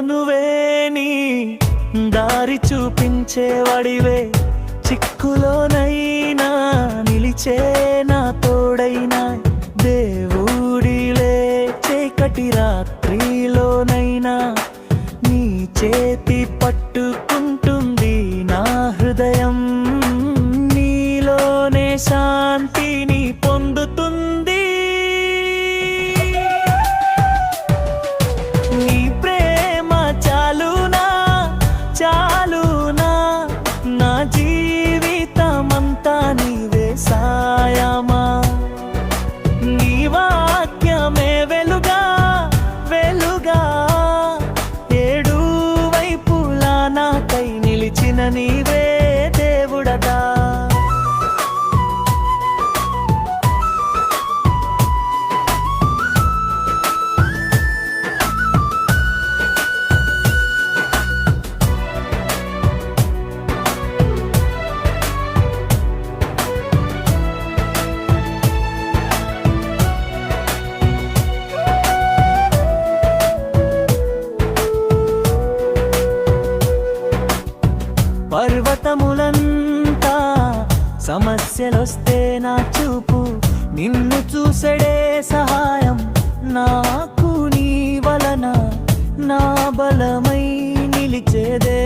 నువ్వేని దారి చూపించేవాడివే చిక్కులోనైనా నిలిచే నా తోడైనా దేవుడిలే. చీకటి రాత్రిలోనైనా నీ చేతి పట్టుకుంటుంది నా హృదయం. నీలోనే శాంతిని ನೀವೇ పర్వతములంతా సమస్యలొస్తే నా చూపు. నిన్ను చూసడే సహాయం నాకు నీ వలన నా బలమై నిలిచేదే.